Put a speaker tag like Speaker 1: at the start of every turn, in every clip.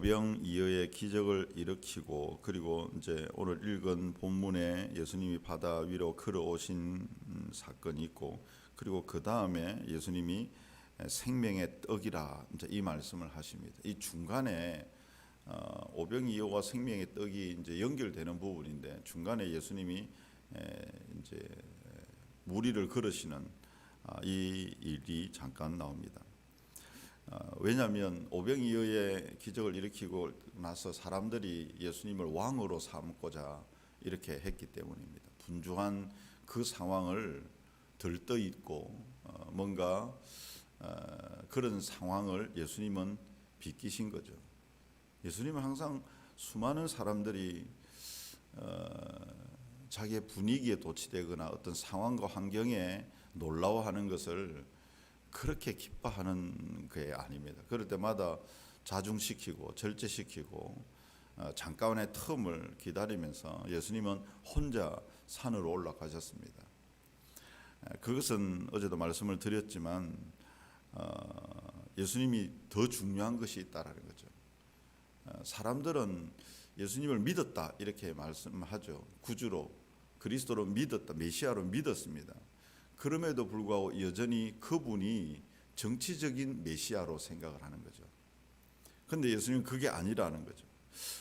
Speaker 1: 오병이어의 기적을 일으키고 그리고 이제 오늘 읽은 본문에 예수님이 바다 위로 걸어오신 음, 사건이 있고 그리고 그 다음에 예수님이 생명의 떡이라 이제 이 말씀을 하십니다. 이 중간에 어, 오병이어와 생명의 떡이 이제 연결되는 부분인데 중간에 예수님이 에, 이제 무리를 걸으시는 아, 이 일이 잠깐 나옵니다. 어, 왜냐하면 오병이어의 기적을 일으키고 나서 사람들이 예수님을 왕으로 삼고자 이렇게 했기 때문입니다. 분주한 그 상황을 들떠 있고 어, 뭔가 어, 그런 상황을 예수님은 비끼신 거죠. 예수님은 항상 수많은 사람들이 자기의 분위기에 도취되거나 어떤 상황과 환경에 놀라워하는 것을 그렇게 기뻐하는 게 아닙니다. 그럴 때마다 자중시키고 절제시키고 어, 잠깐의 틈을 기다리면서 예수님은 혼자 산으로 올라가셨습니다. 그것은 어제도 말씀을 드렸지만 어, 예수님이 더 중요한 것이 있다라는 거죠. 어, 사람들은 예수님을 믿었다 이렇게 말씀하죠. 구주로 그리스도로 믿었다, 메시아로 믿었습니다. 그럼에도 불구하고 여전히 그분이 정치적인 메시아로 생각을 하는 거죠. 근데 예수님은 그게 아니라는 거죠.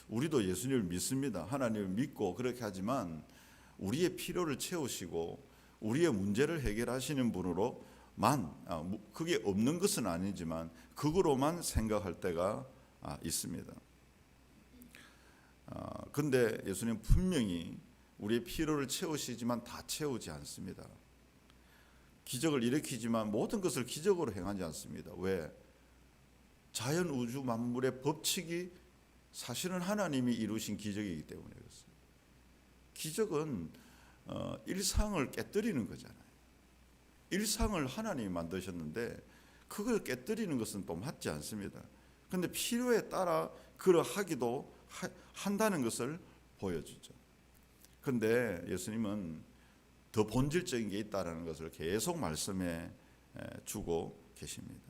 Speaker 1: 우리도 예수님을 믿습니다. 하나님을 믿고 그렇게 하지만 우리의 필요를 채우시고 우리의 문제를 해결하시는 분으로만 아, 그게 없는 것은 아니지만 그거로만 생각할 때가 아, 있습니다. 아, 근데 예수님 분명히 우리의 필요를 채우시지만 다 채우지 않습니다. 기적을 일으키지만 모든 것을 기적으로 행하지 않습니다. 왜? 자연 우주 만물의 법칙이 사실은 하나님이 이루신 기적이기 때문에 그렇습니다. 기적은 어, 일상을 깨뜨리는 거잖아요. 일상을 하나님이 만드셨는데 그걸 깨뜨리는 것은 또 맞지 않습니다. 근데 필요에 따라 그러하기도 한다는 것을 보여주죠. 근데 예수님은 더 본질적인 게 있다라는 것을 계속 말씀해 주고 계십니다.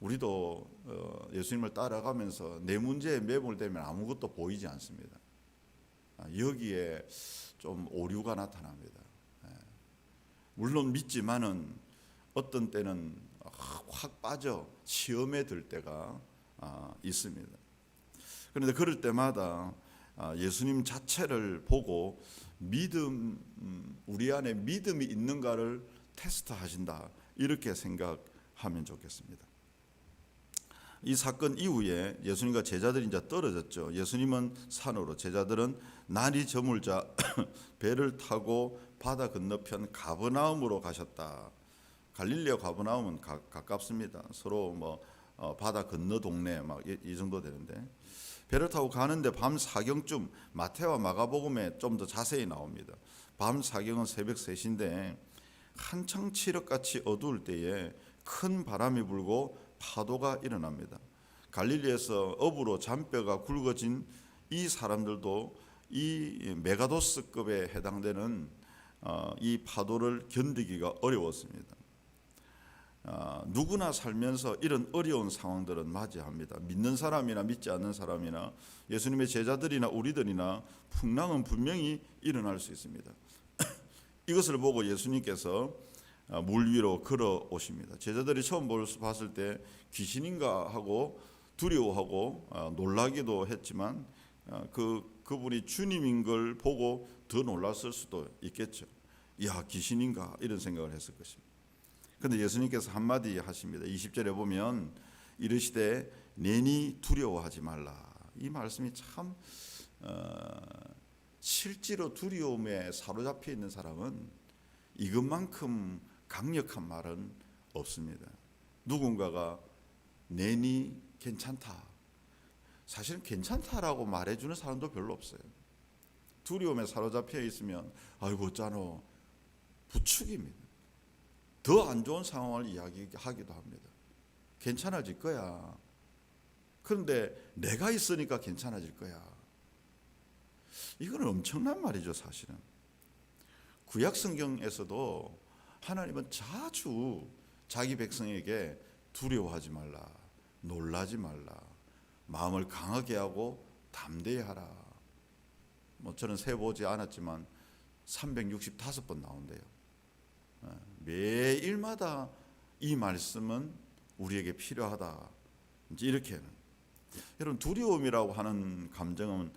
Speaker 1: 우리도 어, 예수님을 따라가면서 내 문제에 매몰되면 아무것도 보이지 않습니다. 아, 여기에 좀 오류가 나타납니다. 물론 믿지만은 어떤 때는 확 빠져 시험에 들 때가 아, 있습니다. 그런데 그럴 때마다 아, 예수님 자체를 보고 믿음 음, 우리 안에 믿음이 있는가를 테스트하신다 이렇게 생각하면 좋겠습니다. 이 사건 이후에 예수님과 제자들이 이제 떨어졌죠. 예수님은 산으로 제자들은 날이 저물자 배를 타고 바다 건너편 가버나움으로 가셨다. 갈릴리아 가버나움은 가, 깝습니다 서로 뭐 어, 바다 건너 동네 막이 이 정도 되는데 배를 타고 가는데 밤 사경쯤 마태와 마가복음에 좀 더 자세히 나옵니다. 밤 사경은 새벽 3시인데 한창 칠흑같이 어두울 때에 큰 바람이 불고 파도가 일어납니다. 갈릴리에서 업으로 잔뼈가 굵어진 이 사람들도 이 메가도스급에 해당되는 어, 이 파도를 견디기가 어려웠습니다. 어, 누구나 살면서 이런 어려운 상황들은 맞이합니다. 믿는 사람이나 믿지 않는 사람이나 예수님의 제자들이나 우리들이나 풍랑은 분명히 일어날 수 있습니다. 이것을 보고 예수님께서 어, 물 위로 걸어 오십니다. 제자들이 처음 봤을 때 귀신인가 하고 두려워하고 어, 놀라기도 했지만 그 그분이 주님인 걸 보고 더 놀랐을 수도 있겠죠. 야 귀신인가 이런 생각을 했을 것입니다. 근데 예수님께서 한마디 하십니다. 20절에 보면 이르시되 내니 두려워하지 말라. 이 말씀이 참 어, 실제로 두려움에 사로잡혀 있는 사람은 이것만큼 강력한 말은 없습니다. 누군가가 내니 괜찮다. 사실은 괜찮다라고 말해주는 사람도 별로 없어요. 두려움에 사로잡혀 있으면 아이고 짜노 부축입니다. 더 안 좋은 상황을 이야기하기도 합니다. 괜찮아질 거야. 그런데 내가 있으니까 괜찮아질 거야. 이건 엄청난 말이죠, 사실은. 구약 성경에서도 하나님은 자주 자기 백성에게 두려워하지 말라, 놀라지 말라, 마음을 강하게 하고 담대히 하라. 뭐 저는 세 보지 않았지만 365번 나온대요. 예, 매일마다 이 말씀은 우리에게 필요하다. 이제 이렇게는 여러분 두려움이라고 하는 감정은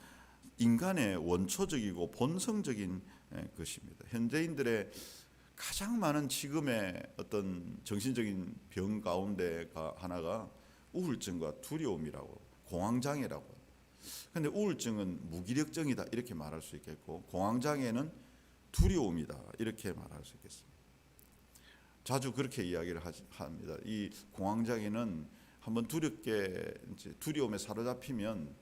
Speaker 1: 인간의 원초적이고 본성적인 예, 것입니다. 현대인들의 가장 많은 지금의 어떤 정신적인 병 가운데가 하나가 우울증과 두려움이라고 공황장애라고. 근데 우울증은 무기력증이다 이렇게 말할 수 있겠고 공황장애는 두려움이다 이렇게 말할 수 있겠습니다. 자주 그렇게 이야기를 합니다. 이 공황장애는 한번 두렵게 두려움에 사로잡히면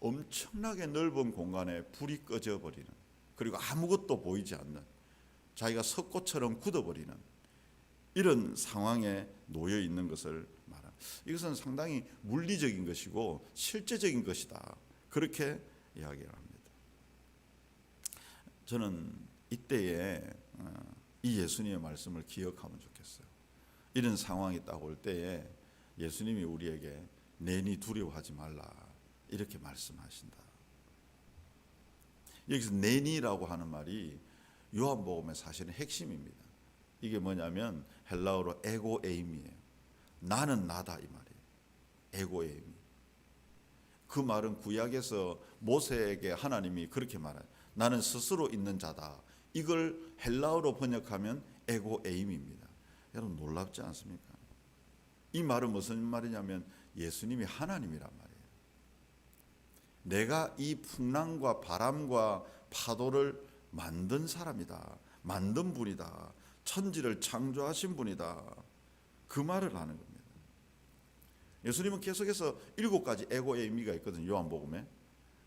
Speaker 1: 엄청나게 넓은 공간에 불이 꺼져 버리는 그리고 아무것도 보이지 않는 자기가 석고처럼 굳어버리는 이런 상황에 놓여 있는 것을 말합니다. 이것은 상당히 물리적인 것이고 실제적인 것이다. 그렇게 이야기를 합니다. 저는 이때에 어, 이 예수님의 말씀을 기억하면 좋겠어요. 이런 상황이 딱 올 때에 예수님이 우리에게 내니 두려워하지 말라 이렇게 말씀하신다. 여기서 내니라고 하는 말이 요한복음의 사실은 핵심입니다. 이게 뭐냐면 헬라어로 에고 에임이에요. 나는 나다 이 말이에요. 에고 에임이. 그 말은 구약에서 모세에게 하나님이 그렇게 말해요. 나는 스스로 있는 자다. 이걸 헬라어로 번역하면 에고 에임입니다. 여러분 놀랍지 않습니까? 이 말은 무슨 말이냐면 예수님이 하나님이란 말이에요. 내가 이 풍랑과 바람과 파도를 만든 사람이다. 만든 분이다. 천지를 창조하신 분이다. 그 말을 하는 겁니다. 예수님은 계속해서 일곱 가지 에고의 의미가 있거든요. 요한복음에.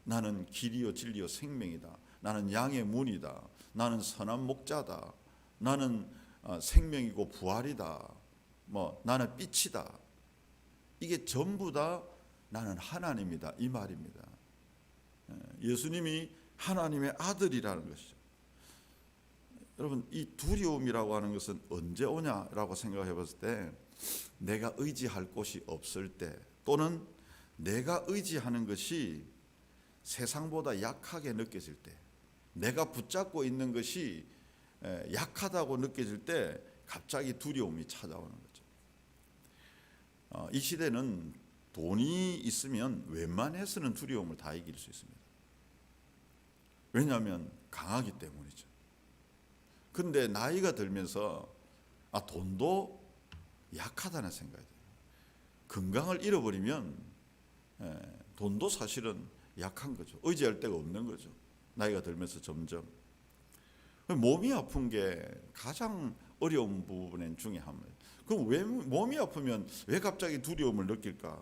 Speaker 1: 나는 길이요 진리요 생명이다. 나는 양의 문이다. 나는 선한 목자다. 나는 어, 생명이고 부활이다. 뭐 나는 빛이다. 이게 전부 다 나는 하나님이다 이 말입니다. 예, 예수님이 하나님의 아들이라는 것이죠. 여러분 이 두려움이라고 하는 것은 언제 오냐라고 생각해 봤을 때 내가 의지할 곳이 없을 때 또는 내가 의지하는 것이 세상보다 약하게 느껴질 때 내가 붙잡고 있는 것이 에, 약하다고 느껴질 때 갑자기 두려움이 찾아오는 거죠. 어, 이 시대는 돈이 있으면 웬만해서는 두려움을 다 이길 수 있습니다. 왜냐하면 강하기 때문이죠. 근데 나이가 들면서 아 돈도 약하다는 생각이 들어요. 건강을 잃어버리면 에, 돈도 사실은 약한 거죠. 의지할 데가 없는 거죠. 나이가 들면서 점점 몸이 아픈 게 가장 어려운 부분 중에 하나예요. 그럼 왜 몸이 아프면 왜 갑자기 두려움을 느낄까?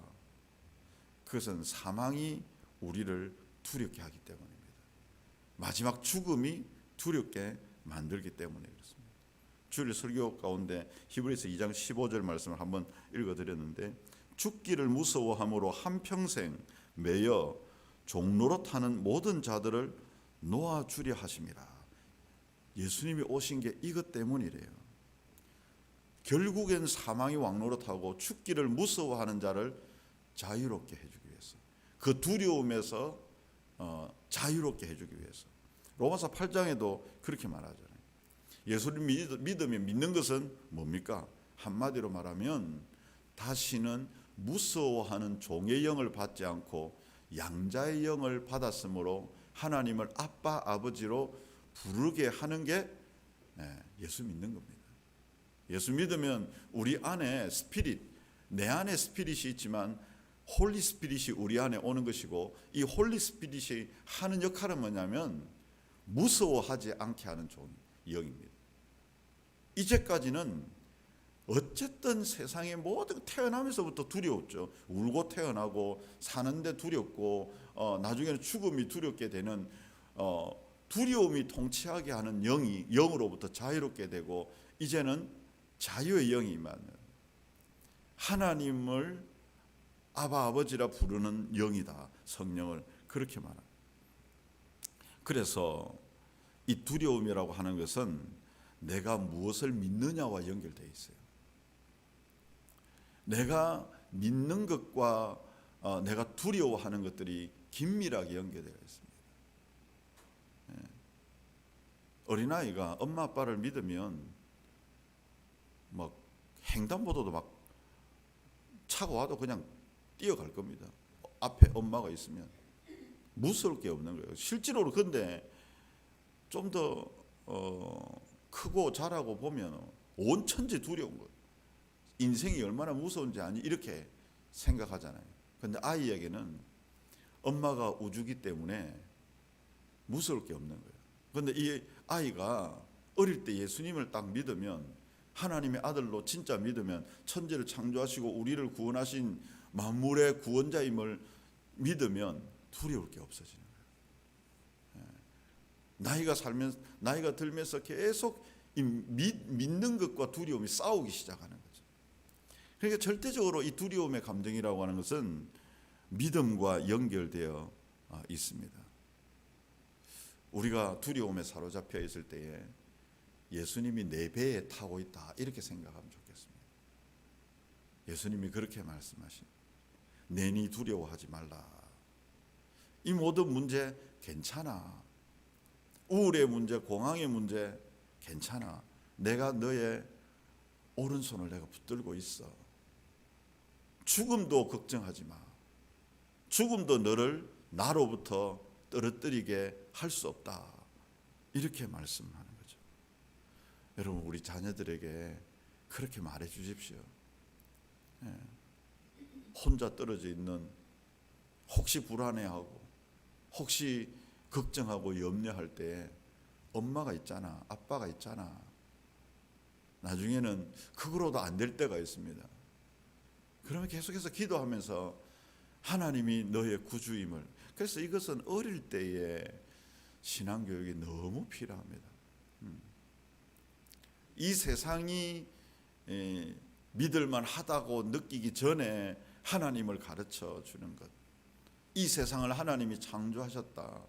Speaker 1: 그것은 사망이 우리를 두렵게 하기 때문입니다. 마지막 죽음이 두렵게 만들기 때문에 그렇습니다. 주일 설교 가운데 히브리서 2장 15절 말씀을 한번 읽어드렸는데 죽기를 무서워함으로 한평생 매여 종로로 타는 모든 자들을 놓아주려 하심이라. 예수님이 오신 게 이것 때문이래요. 결국엔 사망이 타고 죽기를 무서워하는 자를 자유롭게 해주기 위해서 그 두려움에서 어, 자유롭게 해주기 위해서 로마서 8장에도 그렇게 말하잖아요. 예수를 믿- 믿으면 믿는 것은 뭡니까? 한마디로 말하면 다시는 무서워하는 종의 영을 받지 않고 양자의 영을 받았으므로 하나님을 아빠 아버지로 부르게 하는 게 예, 예수 믿는 겁니다. 예수 믿으면 우리 안에 스피릿, 내 안에 스피릿이 있지만 홀리 스피릿이 우리 안에 오는 것이고 이 홀리 스피릿이 하는 역할은 뭐냐면 무서워하지 않게 하는 종 영입니다. 이제까지는 어쨌든 세상의 모든 태어나면서부터 두려웠죠. 울고 태어나고 사는데 두렵고 어, 나중에는 죽음이 두렵게 되는 어, 두려움이 통치하게 하는 영이 영으로부터 자유롭게 되고 이제는 자유의 영이 임하는 하나님을 아바 아버지라 부르는 영이다. 성령을 그렇게 말합니다. 그래서 이 두려움이라고 하는 것은 내가 무엇을 믿느냐와 연결되어 있어요. 내가 믿는 것과 어, 내가 두려워하는 것들이 긴밀하게 연결되어 있습니다. 예. 어린아이가 엄마 아빠를 믿으면 막 횡단보도도 막 차고 와도 그냥 뛰어갈 겁니다. 앞에 엄마가 있으면 무서울 게 없는 거예요. 실제로 근데 좀더 어, 크고 자라고 보면 온 천지 두려운 거예요. 인생이 얼마나 무서운지 아니 이렇게 생각하잖아요. 근데 아이에게는 엄마가 우주기 때문에 무서울 게 없는 거예요. 근데 이 아이가 어릴 때 예수님을 딱 믿으면 하나님의 아들로 진짜 믿으면 천지를 창조하시고 우리를 구원하신 만물의 구원자임을 믿으면 두려울 게 없어지는 거예요. 예. 나이가 살면 나이가 들면서 계속 이 믿, 믿는 것과 두려움이 싸우기 시작하는. 그러니까 절대적으로 이 두려움의 감정이라고 하는 것은 믿음과 연결되어 아, 있습니다. 우리가 두려움에 사로잡혀 있을 때에 예수님이 내 배에 타고 있다 이렇게 생각하면 좋겠습니다. 예수님이 그렇게 말씀하신 내니 두려워하지 말라. 이 모든 문제 괜찮아. 우울의 문제, 공황의 문제 괜찮아. 내가 너의 오른손을 내가 붙들고 있어. 죽음도 걱정하지 마. 죽음도 너를 나로부터 떨어뜨리게 할 수 없다. 이렇게 말씀하는 거죠. 여러분 우리 자녀들에게 그렇게 말해 주십시오. 예. 혼자 떨어져 있는 혹시 불안해하고 혹시 걱정하고 염려할 때 엄마가 있잖아, 아빠가 있잖아. 나중에는 그거로도 안 될 때가 있습니다. 그러면 계속해서 기도하면서 하나님이 너의 구주임을 그래서 이것은 어릴 때에 신앙 교육이 너무 필요합니다. 음. 이 세상이 에, 믿을만 하다고 느끼기 전에 하나님을 가르쳐 주는 것. 이 세상을 하나님이 창조하셨다.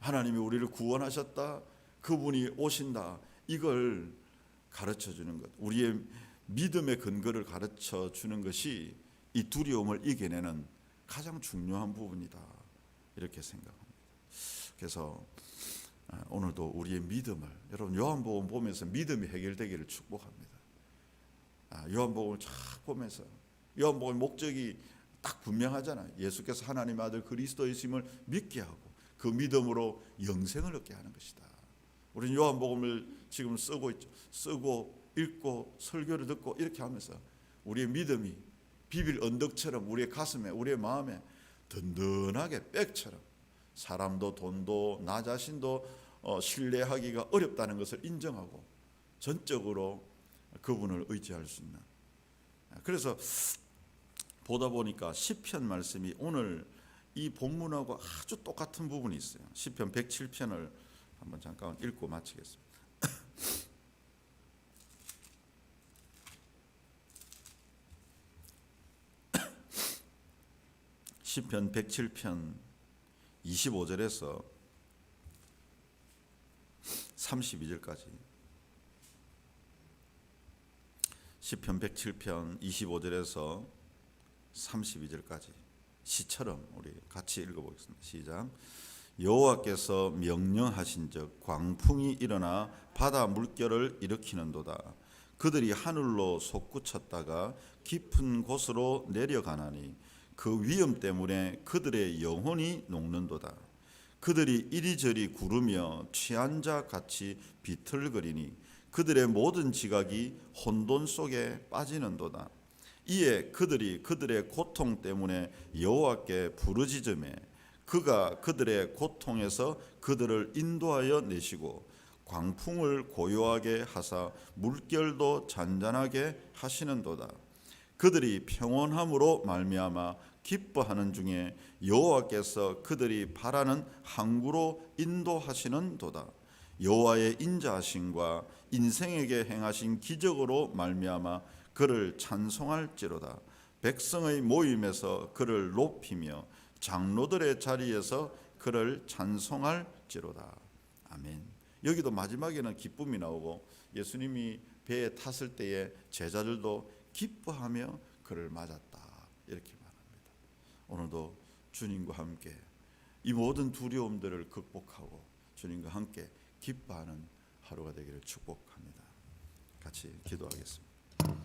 Speaker 1: 하나님이 우리를 구원하셨다. 그분이 오신다. 이걸 가르쳐 주는 것. 우리의 믿음의 근거를 가르쳐 주는 것이 이 두려움을 이겨내는 가장 중요한 부분이다. 이렇게 생각합니다. 그래서 아, 오늘도 우리의 믿음을 여러분 요한복음 보면서 믿음이 해결되기를 축복합니다. 아, 요한복음을 쫙 보면서 요한복음 목적이 딱 분명하잖아요. 예수께서 하나님 아들 그리스도이심을 믿게 하고 그 믿음으로 영생을 얻게 하는 것이다. 우리는 요한복음을 지금 쓰고 있죠. 쓰고 읽고 설교를 듣고 이렇게 하면서 우리의 믿음이 비빌 언덕처럼 우리의 가슴에 우리의 마음에 든든하게 백처럼 사람도 돈도 나 자신도 어, 신뢰하기가 어렵다는 것을 인정하고 전적으로 그분을 의지할 수 있는 그래서 보다 보니까 시편 말씀이 오늘 이 본문하고 아주 똑같은 부분이 있어요. 시편 107편을 한번 잠깐 읽고 마치겠습니다. 시편 107편 25절에서 32절까지 시편 107편 25절에서 32절까지 시처럼 우리 같이 읽어보겠습니다. 시작. 여호와께서 명령하신즉 광풍이 일어나 바다 물결을 일으키는도다. 그들이 하늘로 솟구쳤다가 깊은 곳으로 내려가나니 그 위험 때문에 그들의 영혼이 녹는도다. 그들이 이리저리 구르며 취한 자 같이 비틀거리니 그들의 모든 지각이 혼돈 속에 빠지는도다. 이에 그들이 그들의 고통 때문에 여호와께 부르짖음에 그가 그들의 고통에서 그들을 인도하여 내시고 광풍을 고요하게 하사 물결도 잔잔하게 하시는도다. 그들이 평온함으로 말미암아 기뻐하는 중에 여호와께서 그들이 바라는 항구로 인도하시는 도다. 여호와의 인자하심과 인생에게 행하신 기적으로 말미암아 그를 찬송할지로다. 백성의 모임에서 그를 높이며 장로들의 자리에서 그를 찬송할지로다. 아멘. 여기도 마지막에는 기쁨이 나오고 예수님이 배에 탔을 때에 제자들도 기뻐하며 그를 맞았다. 이렇게. 오늘도 주님과 함께 이 모든 두려움들을 극복하고 주님과 함께 기뻐하는 하루가 되기를 축복합니다. 같이 기도하겠습니다.